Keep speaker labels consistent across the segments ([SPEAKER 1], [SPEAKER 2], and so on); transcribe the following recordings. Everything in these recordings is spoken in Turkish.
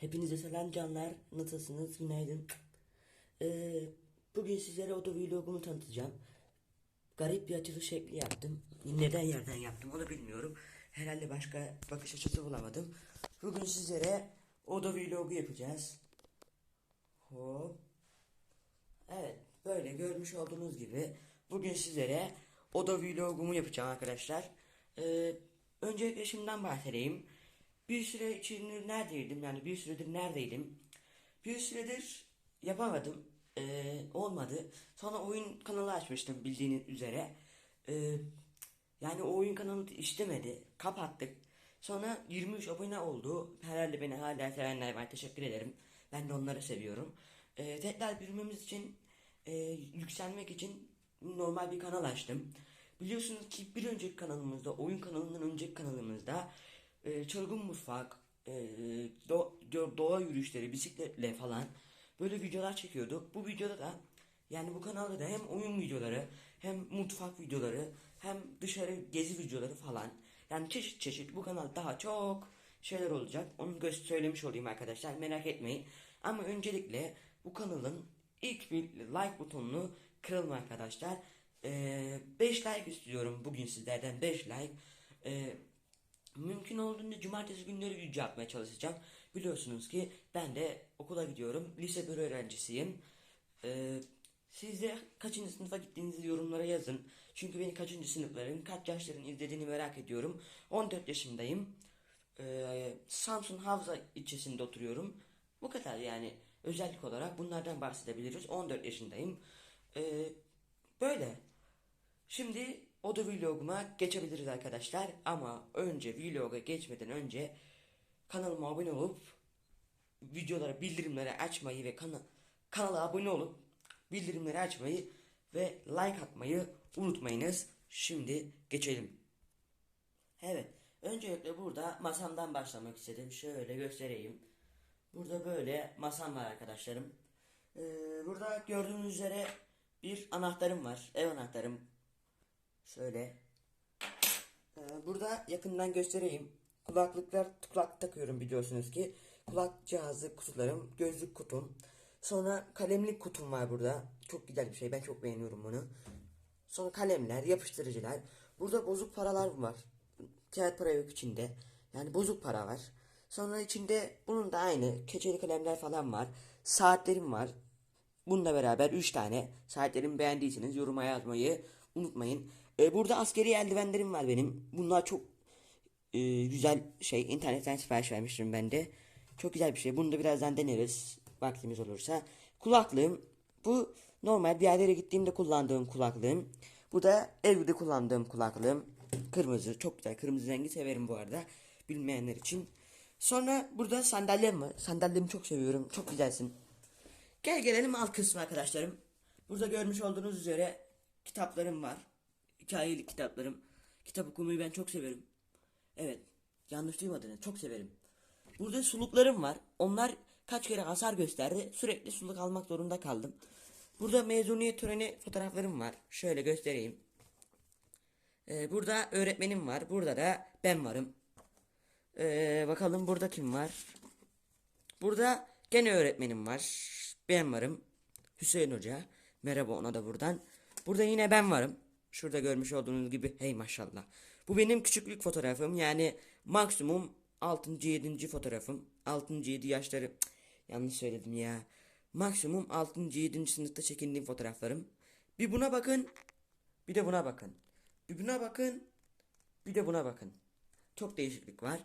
[SPEAKER 1] Hepinize selam canlar. Nasılsınız? Günaydın. Ee, bugün sizlere otovlogumu tanıtacağım. Garip bir açılış şekli yaptım. Neden yerden yaptım onu bilmiyorum. Herhalde başka bakış açısı bulamadım. Bugün sizlere otovlogu yapacağız. Hop. Evet böyle görmüş olduğunuz gibi bugün sizlere oda vlogumu yapacağım arkadaşlar. Ee, öncelikle şimdiden bahsedeyim. Bir süre içinde neredeydim yani bir süredir neredeydim. Bir süredir yapamadım. Ee, olmadı. Sonra oyun kanalı açmıştım bildiğiniz üzere. Ee, yani o oyun kanalı işlemedi. Kapattık. Sonra 23 abone oldu. Herhalde beni hala sevenler var. Teşekkür ederim. Ben de onları seviyorum. Ee, tekrar büyümemiz için e, yükselmek için normal bir kanal açtım. Biliyorsunuz ki bir önceki kanalımızda, oyun kanalından önceki kanalımızda e, çılgın mutfak, e, do- do- doğa yürüyüşleri, bisikletle falan böyle videolar çekiyorduk. Bu videoda da yani bu kanalda da hem oyun videoları, hem mutfak videoları, hem dışarı gezi videoları falan. Yani çeşit çeşit bu kanal daha çok şeyler olacak. Onu söylemiş olayım arkadaşlar. Merak etmeyin. Ama öncelikle bu kanalın ilk bir like butonunu kırılma arkadaşlar. 5 like istiyorum bugün sizlerden 5 like. Ee, mümkün olduğunca cumartesi günleri video atmaya çalışacağım. Biliyorsunuz ki ben de okula gidiyorum. Lise bir öğrencisiyim. Ee, siz de kaçıncı sınıfa gittiğinizi yorumlara yazın. Çünkü beni kaçıncı sınıfların, kaç yaşların izlediğini merak ediyorum. 14 yaşındayım. Ee, Samsun Havza ilçesinde oturuyorum. Bu kadar yani özellik olarak bunlardan bahsedebiliriz. 14 yaşındayım. Ee, böyle. Şimdi oda vloguma geçebiliriz arkadaşlar. Ama önce vloga geçmeden önce kanalıma abone olup videolara bildirimleri açmayı ve kana kanala abone olup bildirimleri açmayı ve like atmayı unutmayınız. Şimdi geçelim. Evet. Öncelikle burada masamdan başlamak istedim. Şöyle göstereyim. Burada böyle masam var arkadaşlarım. Ee, burada gördüğünüz üzere bir anahtarım var. Ev anahtarım. Şöyle. Ee, burada yakından göstereyim. Kulaklıklar kulak takıyorum biliyorsunuz ki. Kulak cihazı kutularım, gözlük kutum. Sonra kalemlik kutum var burada. Çok güzel bir şey. Ben çok beğeniyorum bunu. Sonra kalemler, yapıştırıcılar. Burada bozuk paralar var. Kağıt para yok içinde. Yani bozuk para var. Sonra içinde bunun da aynı keçeli kalemler falan var. Saatlerim var. Bununla beraber 3 tane. Saatlerimi beğendiyseniz yoruma yazmayı unutmayın. Ee, burada askeri eldivenlerim var benim. Bunlar çok e, güzel şey. İnternetten sipariş vermiştim ben de. Çok güzel bir şey. Bunu da birazdan deneriz. Vaktimiz olursa. Kulaklığım. Bu normal bir yerlere gittiğimde kullandığım kulaklığım. Bu da evde kullandığım kulaklığım. Kırmızı. Çok güzel. Kırmızı rengi severim bu arada. Bilmeyenler için. Sonra burada sandalyem var. Sandalyemi çok seviyorum. Çok güzelsin. Gel gelelim alt kısmı arkadaşlarım. Burada görmüş olduğunuz üzere kitaplarım var. Hikayelik kitaplarım. Kitap okumayı ben çok severim. Evet. Yanlış duymadınız. Çok severim. Burada suluklarım var. Onlar kaç kere hasar gösterdi. Sürekli suluk almak zorunda kaldım. Burada mezuniyet töreni fotoğraflarım var. Şöyle göstereyim. Ee, burada öğretmenim var. Burada da ben varım. Ee, bakalım burada kim var? Burada gene öğretmenim var. Ben varım. Hüseyin Hoca. Merhaba ona da buradan. Burada yine ben varım. Şurada görmüş olduğunuz gibi hey maşallah. Bu benim küçüklük fotoğrafım. Yani maksimum 6. 7. fotoğrafım. 6. 7 yaşları yanlış söyledim ya. Maksimum 6. 7. sınıfta çekindiğim fotoğraflarım. Bir buna bakın. Bir de buna bakın. Bir buna bakın. Bir de buna bakın. Çok değişiklik var.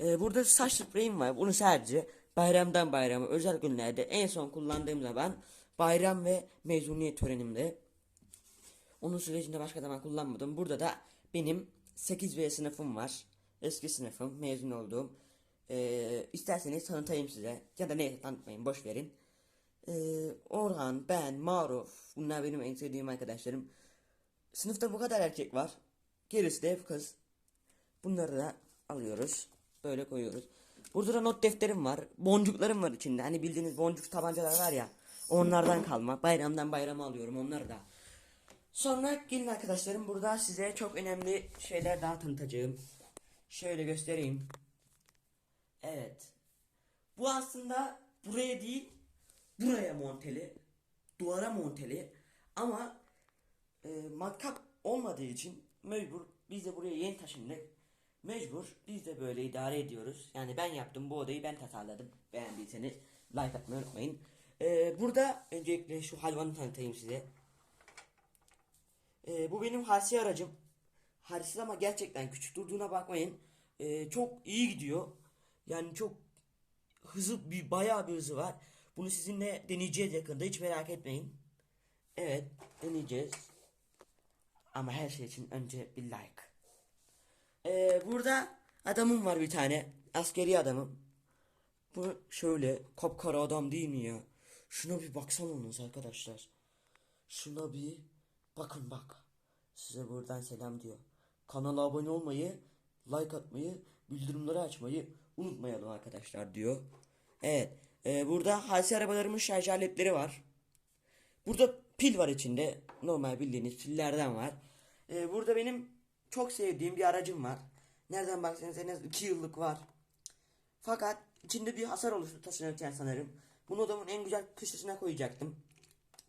[SPEAKER 1] Ee, burada saç spreyim var. Bunu sadece bayramdan bayrama özel günlerde en son kullandığım zaman bayram ve mezuniyet törenimde. Onun sürecinde başka zaman kullanmadım. Burada da benim 8B sınıfım var. Eski sınıfım, mezun olduğum. Ee, isterseniz tanıtayım size. Ya da neyse tanıtmayın, boş verin. Ee, Orhan, ben, Maruf. Bunlar benim en sevdiğim arkadaşlarım. Sınıfta bu kadar erkek var. Gerisi de kız. Bunları da alıyoruz. Böyle koyuyoruz. Burada da not defterim var. Boncuklarım var içinde. Hani bildiğiniz boncuk tabancalar var ya. Onlardan kalma. Bayramdan bayrama alıyorum onları da. Sonra gelin arkadaşlarım burada size çok önemli şeyler daha tanıtacağım. Şöyle göstereyim. Evet. Bu aslında buraya değil buraya monteli. Duvara monteli. Ama e, matkap olmadığı için mecbur biz de buraya yeni taşındık. Mecbur biz de böyle idare ediyoruz. Yani ben yaptım bu odayı ben tasarladım. Beğendiyseniz like atmayı unutmayın. E, burada öncelikle şu hayvanı tanıtayım size. E, bu benim harsi aracım. Harsiz ama gerçekten küçük durduğuna bakmayın. E, çok iyi gidiyor. Yani çok hızı bir bayağı bir hızı var. Bunu sizinle deneyeceğiz yakında hiç merak etmeyin. Evet deneyeceğiz. Ama her şey için önce bir like. Ee, burada adamım var bir tane. Askeri adamım. Bu şöyle kapkara adam değil mi ya? Şuna bir baksanız arkadaşlar. Şuna bir bakın bak. Size buradan selam diyor. Kanala abone olmayı, like atmayı, bildirimleri açmayı unutmayalım arkadaşlar diyor. Evet. e, burada halsi arabalarımın şarj aletleri var. Burada pil var içinde. Normal bildiğiniz pillerden var. E, burada benim çok sevdiğim bir aracım var. Nereden baksanız en az 2 yıllık var. Fakat içinde bir hasar oluştu taşınırken sanırım. Bunu odamın en güzel köşesine koyacaktım.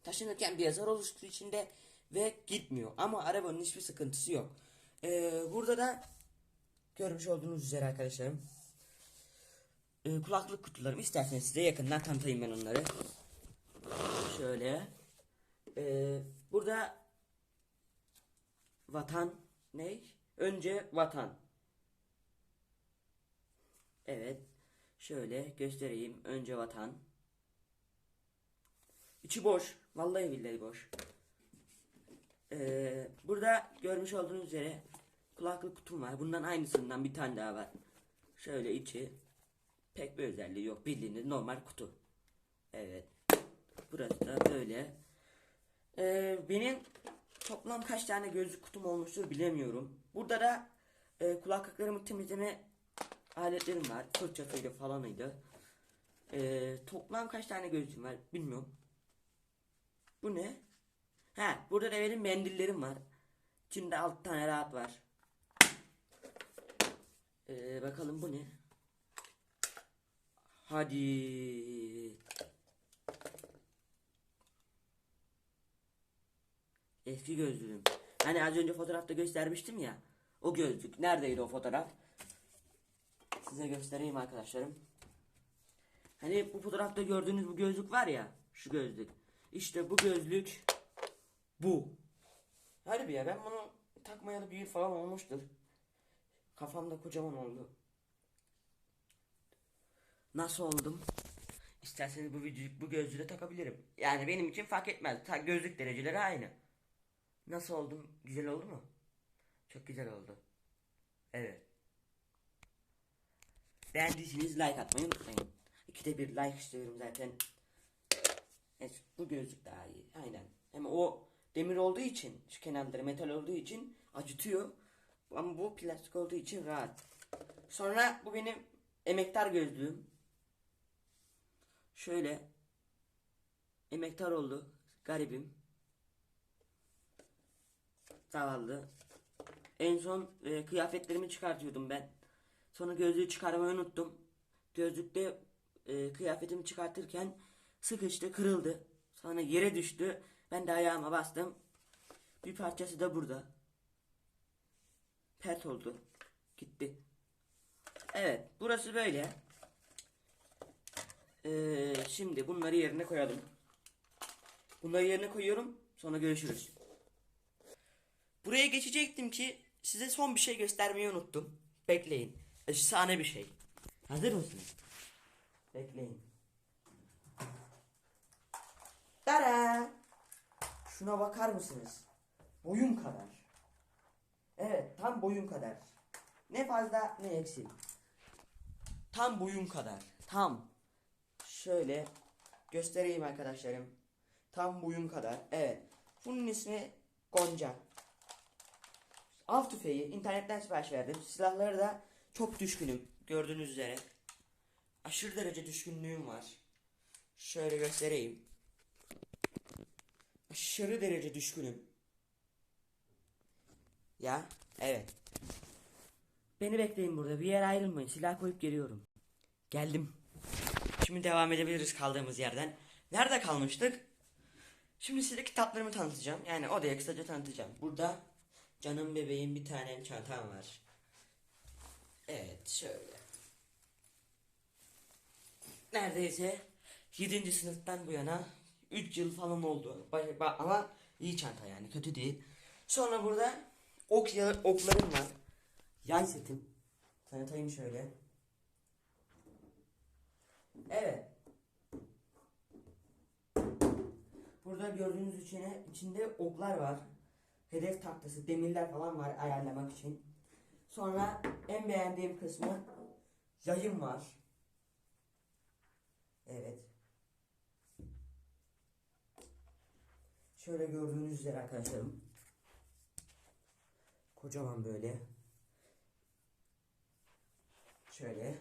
[SPEAKER 1] Taşınırken bir hasar oluştu içinde ve gitmiyor. Ama arabanın hiçbir sıkıntısı yok. E, burada da görmüş olduğunuz üzere arkadaşlarım e, kulaklık kutularım. İsterseniz size yakından tanıtayım ben onları. Şöyle. E, burada vatan ne? Önce vatan. Evet. Şöyle göstereyim. Önce vatan. İçi boş. Vallahi billahi boş. Ee, burada görmüş olduğunuz üzere kulaklık kutum var. Bundan aynısından bir tane daha var. Şöyle içi pek bir özelliği yok. Bildiğiniz normal kutu. Evet. Burası da böyle. Ee, benim toplam kaç tane gözlük kutum olmuştur bilemiyorum. Burada da e, kulaklıklarımı temizleme aletlerim var. Fırçasıydı falanıydı. Ee, toplam kaç tane gözlüğüm var bilmiyorum. Bu ne? Ha, burada da benim mendillerim var. İçinde 6 tane rahat var. Ee, bakalım bu ne? Hadi. Eski gözlüğüm. Hani az önce fotoğrafta göstermiştim ya. O gözlük. Neredeydi o fotoğraf? Size göstereyim arkadaşlarım. Hani bu fotoğrafta gördüğünüz bu gözlük var ya. Şu gözlük. İşte bu gözlük bu. Harbi ya ben bunu takmayalı bir yıl falan olmuştur. Kafamda kocaman oldu. Nasıl oldum? İsterseniz bu videoyu bu gözlüğü de takabilirim. Yani benim için fark etmez. Ta gözlük dereceleri aynı. Nasıl oldum? Güzel oldu mu? Çok güzel oldu. Evet. Beğendiyseniz like atmayı unutmayın. İkide bir like istiyorum zaten. Evet, bu gözlük daha iyi. Aynen. Hem o demir olduğu için, şu kenarları metal olduğu için acıtıyor. Ama bu plastik olduğu için rahat. Sonra bu benim emektar gözlüğüm. Şöyle emektar oldu. Garibim. Zavallı. En son e, kıyafetlerimi çıkartıyordum ben. Sonra gözlüğü çıkarmayı unuttum. Gözlükte e, kıyafetimi çıkartırken sıkıştı, kırıldı. Sonra yere düştü. Ben de ayağıma bastım. Bir parçası da burada. Pert oldu. Gitti. Evet, burası böyle. Ee, şimdi bunları yerine koyalım. Bunları yerine koyuyorum. Sonra görüşürüz. Buraya geçecektim ki size son bir şey göstermeyi unuttum. Bekleyin. Efsane bir şey. Hazır mısınız? Bekleyin. Tada! Şuna bakar mısınız? Boyum kadar. Evet, tam boyum kadar. Ne fazla ne eksik. Tam boyum kadar. Tam. Şöyle göstereyim arkadaşlarım. Tam boyum kadar. Evet. Bunun ismi Gonca. Av tüfeği internetten sipariş verdim. Silahları da çok düşkünüm. Gördüğünüz üzere. Aşırı derece düşkünlüğüm var. Şöyle göstereyim. Aşırı derece düşkünüm. Ya evet. Beni bekleyin burada. Bir yere ayrılmayın. Silah koyup geliyorum. Geldim. Şimdi devam edebiliriz kaldığımız yerden. Nerede kalmıştık? Şimdi size kitaplarımı tanıtacağım. Yani odaya kısaca tanıtacağım. Burada canım bebeğim bir tane çantam var. Evet şöyle. Neredeyse 7. sınıftan bu yana 3 yıl falan oldu. Ama iyi çanta yani kötü değil. Sonra burada ok ya- oklarım var. Yay setim. Tanıtayım şöyle. Evet. Burada gördüğünüz içine, içinde oklar var. Hedef tahtası, demirler falan var ayarlamak için. Sonra en beğendiğim kısmı yayım var. Evet. Şöyle gördüğünüz üzere arkadaşlarım. Kocaman böyle. Şöyle.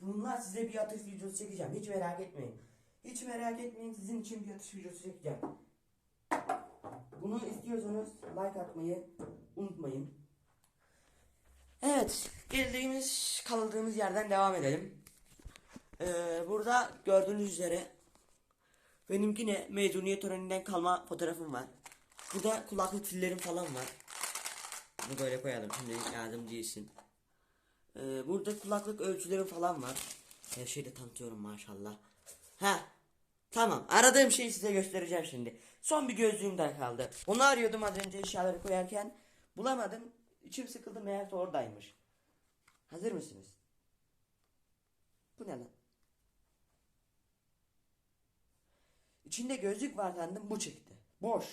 [SPEAKER 1] Bunlar size bir atış videosu çekeceğim. Hiç merak etmeyin. Hiç merak etmeyin sizin için bir atış videosu çekeceğim. Bunu istiyorsanız like atmayı unutmayın. Evet, geldiğimiz kaldığımız yerden devam edelim. Ee, burada gördüğünüz üzere benim yine mezuniyet töreninden kalma fotoğrafım var. Burada kulaklık fillerim falan var. Bunu böyle koyalım şimdi yardım değilsin. Ee, burada kulaklık ölçülerim falan var. Her şeyi de tanıtıyorum maşallah. Ha, tamam. Aradığım şeyi size göstereceğim şimdi. Son bir gözlüğüm daha kaldı. Onu arıyordum az önce eşyaları koyarken. Bulamadım. İçim sıkıldı meğerse oradaymış. Hazır mısınız? Bu ne lan? İçinde gözlük var sandım bu çıktı. Boş.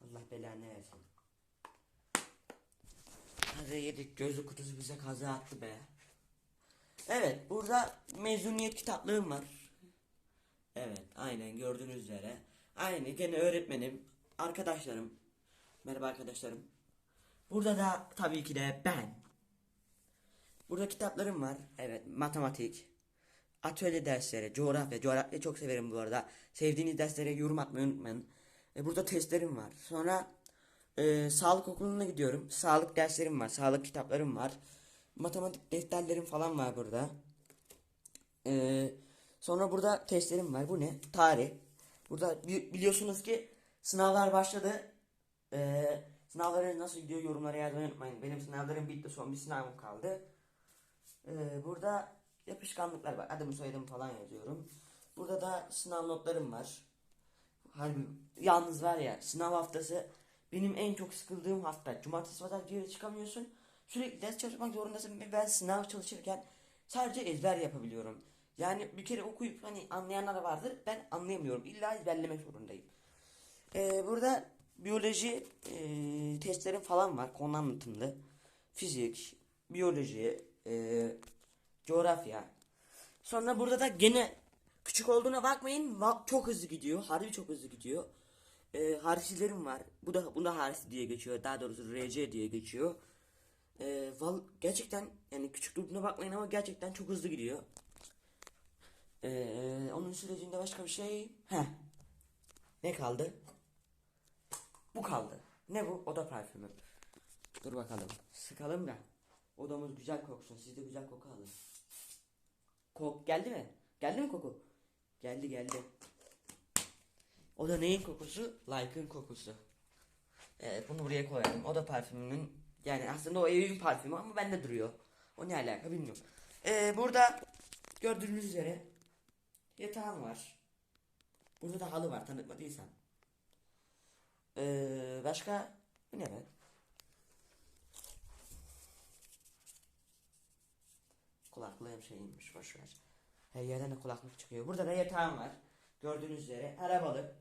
[SPEAKER 1] Allah belanı versin. Hadi yedik gözlük kutusu bize kaza attı be. Evet burada mezuniyet kitaplığım var. Evet aynen gördüğünüz üzere. Aynı gene öğretmenim, arkadaşlarım. Merhaba arkadaşlarım. Burada da tabii ki de ben. Burada kitaplarım var. Evet matematik, atölye dersleri, coğrafya. Coğrafya çok severim bu arada. Sevdiğiniz derslere yorum atmayı unutmayın. E, burada testlerim var. Sonra e, sağlık okuluna gidiyorum. Sağlık derslerim var. Sağlık kitaplarım var. Matematik defterlerim falan var burada. E, sonra burada testlerim var. Bu ne? Tarih. Burada bi- biliyorsunuz ki sınavlar başladı. E, sınavların nasıl gidiyor yorumlara yazmayı unutmayın. Benim sınavlarım bitti. Son bir sınavım kaldı. Ee, burada yapışkanlıklar var. Adımı soyadımı falan yazıyorum. Burada da sınav notlarım var. Harbi yalnız var ya sınav haftası benim en çok sıkıldığım hafta. Cumartesi pazar bir yere çıkamıyorsun. Sürekli ders çalışmak zorundasın ben sınav çalışırken sadece ezber yapabiliyorum. Yani bir kere okuyup hani anlayanlar vardır. Ben anlayamıyorum. İlla ezberlemek zorundayım. Ee, burada biyoloji e, testlerim falan var. Konu anlatımlı. Fizik, biyoloji, e, coğrafya. Sonra burada da gene küçük olduğuna bakmayın. Çok hızlı gidiyor. Harbi çok hızlı gidiyor. E, harisilerim var. Bu da bunda harisi diye geçiyor. Daha doğrusu RC diye geçiyor. E, val, gerçekten yani küçük durduğuna bakmayın ama gerçekten çok hızlı gidiyor. E, onun sürecinde başka bir şey. Heh. Ne kaldı? Bu kaldı. Ne bu? Oda parfümü. Dur bakalım. Sıkalım da. Odamız güzel koksun. Siz de güzel koku alın. Kok geldi mi? Geldi mi koku? Geldi geldi. O da neyin kokusu? Like'ın kokusu. Evet bunu buraya koyalım. O da parfümünün yani aslında o evin parfümü ama bende duruyor. O ne alaka bilmiyorum. Ee, burada gördüğünüz üzere yatağım var. Burada da halı var tanıtmadıysam. Ee, başka bu ne be? Kulaklığım şeymiş boşver. Her yerden de kulaklık çıkıyor. Burada da yatağım var. Gördüğünüz üzere arabalı.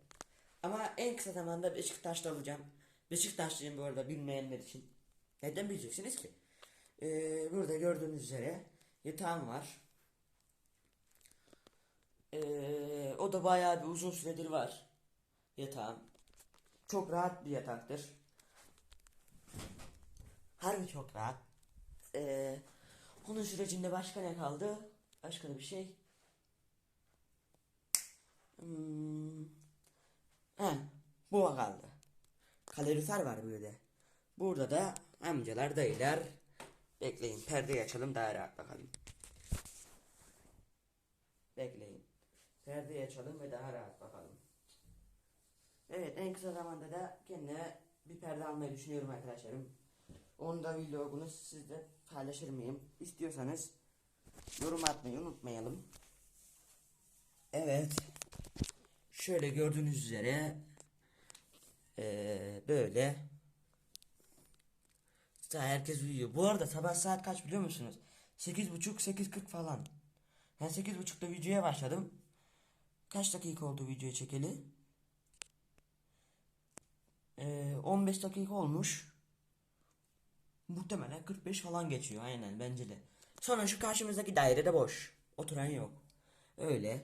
[SPEAKER 1] Ama en kısa zamanda Beşiktaş'ta olacağım. Beşiktaşlıyım bu arada bilmeyenler için. Neden bileceksiniz ki? Ee, burada gördüğünüz üzere yatağım var. Ee, o da bayağı bir uzun süredir var. Yatağım. Çok rahat bir yataktır. Harbi çok rahat. Ee, onun sürecinde başka ne kaldı? Başka da bir şey. Hmm. He, bu kaldı. Kalorifer var burada. Burada da amcalar dayılar. Bekleyin perdeyi açalım daha rahat bakalım. Perdeyi açalım ve daha rahat bakalım. Evet en kısa zamanda da kendime bir perde almayı düşünüyorum arkadaşlarım. Onu da vlogunu sizle paylaşır mıyım? İstiyorsanız yorum atmayı unutmayalım. Evet. Şöyle gördüğünüz üzere eee, böyle daha herkes uyuyor. Bu arada sabah saat kaç biliyor musunuz? 8.30 8.40 falan. Ben 8.30'da videoya başladım. Kaç dakika oldu videoyu çekeli? Ee, 15 dakika olmuş. Muhtemelen 45 falan geçiyor aynen bence de. Sonra şu karşımızdaki dairede boş. Oturan yok. Öyle.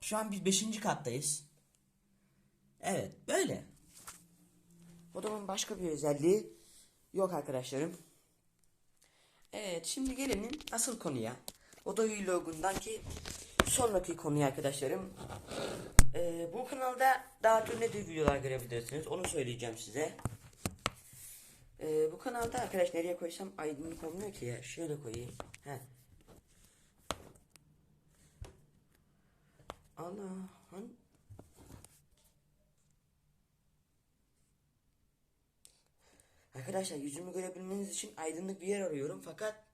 [SPEAKER 1] Şu an biz 5. kattayız. Evet böyle. Odamın başka bir özelliği yok arkadaşlarım. Evet şimdi gelelim asıl konuya. Oda vlogundan ki sonraki konuya arkadaşlarım. Ee, bu kanalda daha tür ne tür videolar görebilirsiniz onu söyleyeceğim size. Ee, bu kanalda arkadaş nereye koysam aydınlık olmuyor ki ya. Şöyle koyayım. Heh. Allah. Hani? Arkadaşlar yüzümü görebilmeniz için aydınlık bir yer arıyorum fakat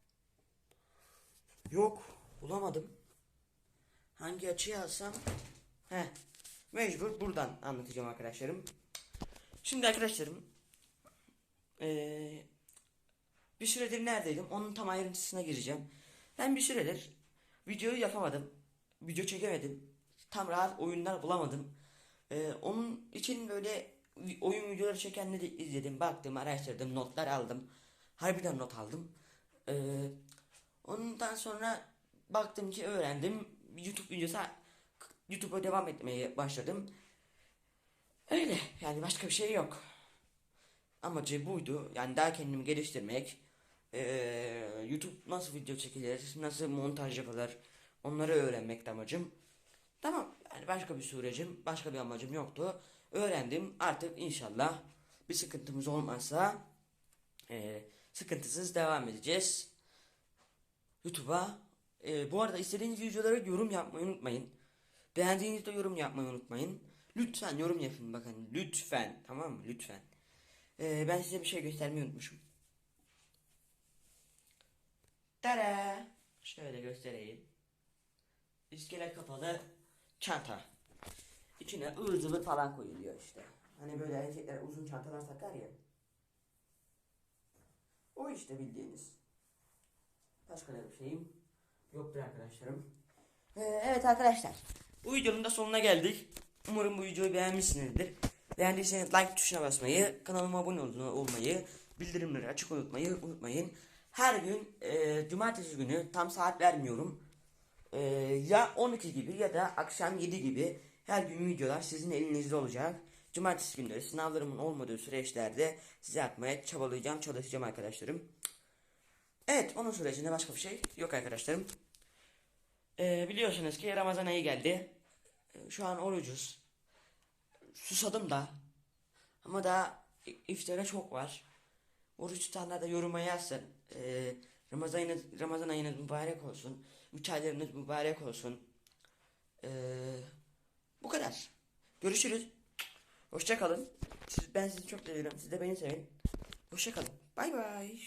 [SPEAKER 1] yok bulamadım. Hangi açıyı alsam? He. Mecbur buradan anlatacağım arkadaşlarım. Şimdi arkadaşlarım eee, bir süredir neredeydim? Onun tam ayrıntısına gireceğim. Ben bir süredir videoyu yapamadım. Video çekemedim. Tam rahat oyunlar bulamadım. Eee, onun için böyle oyun videoları çekenleri izledim, baktım, araştırdım, notlar aldım. Harbiden not aldım. Eee, ondan sonra baktım ki öğrendim. YouTube videosu YouTube'a devam etmeye başladım. Öyle yani başka bir şey yok. Amacı buydu. Yani daha kendimi geliştirmek. Eee, YouTube nasıl video çekilir, nasıl montaj yapılır onları öğrenmekti amacım. Tamam yani başka bir sürecim, başka bir amacım yoktu. Öğrendim artık inşallah bir sıkıntımız olmazsa eee, sıkıntısız devam edeceğiz. YouTube'a. Eee, bu arada istediğiniz videolara yorum yapmayı unutmayın. Beğendiğinizde yorum yapmayı unutmayın. Lütfen yorum yapın bakın. Lütfen. Tamam mı? Lütfen. Ee, ben size bir şey göstermeyi unutmuşum. Tada! Şöyle göstereyim. İskelet kapalı çanta. İçine ıvır zıvır falan koyuluyor işte. Hani böyle erkekler uzun çantalar takar ya. O işte bildiğiniz. Başka bir şeyim yoktur arkadaşlarım. Ee, evet arkadaşlar. Bu videonun da sonuna geldik. Umarım bu videoyu beğenmişsinizdir. Beğendiyseniz like tuşuna basmayı, kanalıma abone ol- olmayı, bildirimleri açık unutmayı unutmayın. Her gün e, cumartesi günü tam saat vermiyorum. E, ya 12 gibi ya da akşam 7 gibi her gün videolar sizin elinizde olacak. Cumartesi günleri sınavlarımın olmadığı süreçlerde size atmaya çabalayacağım, çalışacağım arkadaşlarım. Evet, onun sürecinde başka bir şey yok arkadaşlarım. Ee, biliyorsunuz ki Ramazan ayı geldi. Ee, Şu an orucuz. Susadım da. Ama daha iftara çok var. Oruç tutanlar da yoruma yazsın. Ee, Ramazan ayınız, Ramazan ayınız mübarek olsun. Üç aylarınız mübarek olsun. Ee, bu kadar. Görüşürüz. Hoşça kalın. Siz, ben sizi çok seviyorum. Siz de beni sevin. Hoşça kalın. Bay bay.